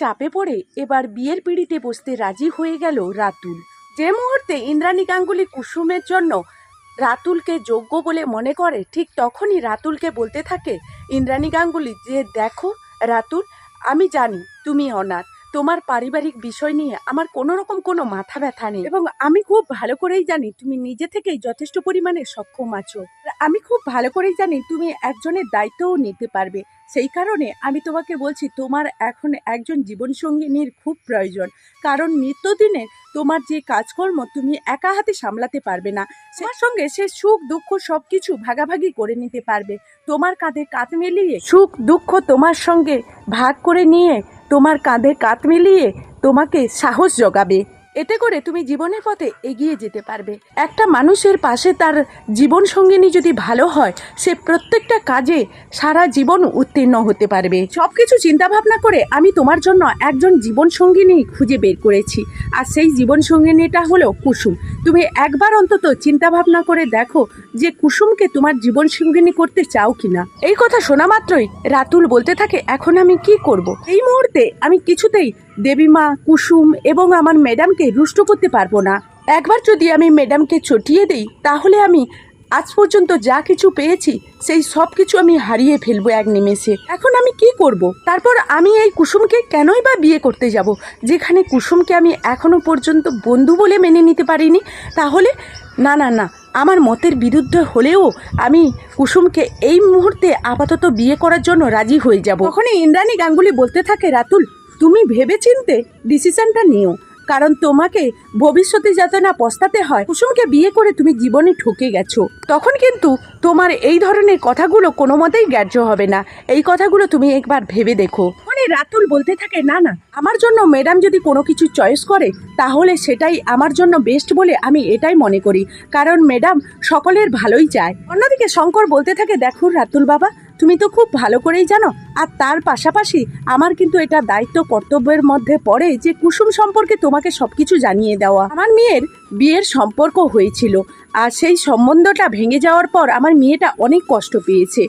চাপে পড়ে এবার বিয়ের পিড়িতে বসতে রাজি হয়ে গেল রাতুল। যে মুহূর্তে ইন্দ্রাণী গাঙ্গুলি কুসুমের জন্য রাতুলকে যোগ্য বলে মনে করে, ঠিক তখনই রাতুলকে বলতে থাকে, ইন্দ্রাণী গাঙ্গুলি, যে দেখো রাতুল, আমি জানি তুমি অনাথ। তোমার পারিবারিক বিষয় নিয়ে আমার কোনো রকম কোনো মাথা ব্যথা নেই এবং আমি খুব ভালো করেই জানি তুমি নিজে থেকেই যথেষ্ট পরিমাণে সক্ষম আছো। আমি খুব ভালো করেই জানি তুমি একজনের দায়িত্বও নিতে পারবে। সেই কারণে আমি তোমাকে বলছি, তোমার এখন একজন জীবনসঙ্গিনীর খুব প্রয়োজন। কারণ নিত্যদিনে তোমার যে কাজকর্ম তুমি একা হাতে সামলাতে পারবে না তার সঙ্গে সে সুখ, দুঃখ সব কিছু ভাগাভাগি করে নিতে পারবে। তোমার কাঁধে কাঁধ মিলিয়ে সুখ, দুঃখ তোমার সঙ্গে ভাগ করে নিয়ে তোমার কাঁধে কাঁধ মিলিয়ে তোমাকে সাহস জোগাবে। এতে করে তুমি জীবনের পথে এগিয়ে যেতে পারবে। একটা মানুষের পাশে তার জীবন সঙ্গিনী যদি ভালো হয়, সে প্রত্যেকটা কাজে সারা জীবন উত্তীর্ণ হতে পারবে। সব কিছু চিন্তাভাবনা করে আমি তোমার জন্য একজন জীবন সঙ্গিনী খুঁজে বের করেছি। আর সেই জীবন সঙ্গিনীটা হলো কুসুম। তুমি একবার অন্তত চিন্তাভাবনা করে দেখো যে কুসুমকে তোমার জীবন সঙ্গিনী করতে চাও কিনা। এই কথা শোনা মাত্রই রাতুল বলতে থাকে, এখন আমি কি করব? এই মুহূর্তে আমি কিছুতেই দেবীমা কুসুম এবং আমার ম্যাডামকে রুষ্ট করতে পারব না। একবার যদি আমি ম্যাডামকে ছটিয়ে দিই, তাহলে আমি আজ পর্যন্ত যা কিছু পেয়েছি, সেই সব কিছু আমি হারিয়ে ফেলব এক নিমেষে। এখন আমি কি করব? তারপর আমি এই কুসুমকে কেনই বা বিয়ে করতে যাব? যেখানে কুসুমকে আমি এখনও পর্যন্ত বন্ধু বলে মেনে নিতে পারিনি, তাহলে না না না, আমার মতের বিরুদ্ধে হলেও আমি কুসুমকে এই মুহূর্তে আপাতত বিয়ে করার জন্য রাজি হয়ে যাব। তখনই ইন্দ্রাণী গাঙ্গুলি বলতে থাকে, রাতুল তুমি ভেবে চিনতে ডিসিশনটা নিও, কারণ তোমাকে ভবিষ্যতে যাতে না পস্তাতে হয়, কুসুমকে বিয়ে করে তুমি জীবনে ঠকে গেছো। তখন কিন্তু তোমার এই ধরনের কথাগুলো কোনো মতেই গ্রাহ্য হবে না। এই কথাগুলো তুমি একবার ভেবে দেখো। মানে রাতুল বলতে থাকে, না না, আমার জন্য ম্যাডাম যদি কোনো কিছু চয়েস করে, তাহলে সেটাই আমার জন্য বেস্ট বলে আমি এটাই মনে করি। কারণ ম্যাডাম সকলের ভালোই চায়। অন্যদিকে শঙ্কর বলতে থাকে, দেখো রাতুল বাবা তুমি তো খুব ভালো করেই জানো, আর তার পাশাপাশি আমার কিন্তু এটা দায়িত্ব কর্তব্যের মধ্যে পড়ে যে কুসুম সম্পর্কে তোমাকে সবকিছু জানিয়ে দেওয়া। আমার মেয়ের বিয়ের সম্পর্ক হয়েছিল, আর সেই সম্বন্ধটা ভেঙে যাওয়ার পর আমার মেয়েটা অনেক কষ্ট পেয়েছে।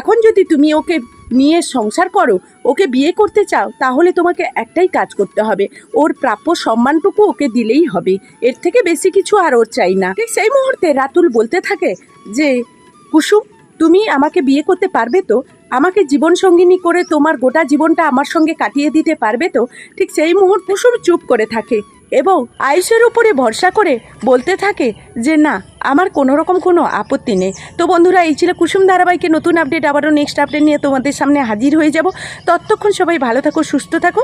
এখন যদি তুমি ওকে নিয়ে সংসার করো, ওকে বিয়ে করতে চাও, তাহলে তোমাকে একটাই কাজ করতে হবে, ওর প্রাপ্য সম্মানটুকু ওকে দিলেই হবে। এর থেকে বেশি কিছু আর ওর চাই না। ঠিক সেই মুহূর্তে রাতুল বলতে থাকে যে, কুসুম তুমি আমাকে বিয়ে করতে পারবে তো? আমাকে জীবন সঙ্গিনী করে তোমার গোটা জীবনটা আমার সঙ্গে কাটিয়ে দিতে পারবে তো? ঠিক সেই মুহূর্তে কুসুম চুপ করে থাকে এবং আয়ুষের উপরে ভরসা করে বলতে থাকে যে, না, আমার কোনো রকম কোনো আপত্তি নেই। তো বন্ধুরা, এই ছিল কুসুম ধারাবাহিকে নতুন আপডেট আবারও নেক্সট আপডেট নিয়ে তোমাদের সামনে হাজির হয়ে যাব। ততক্ষণ সবাই ভালো থাকো, সুস্থ থাকো।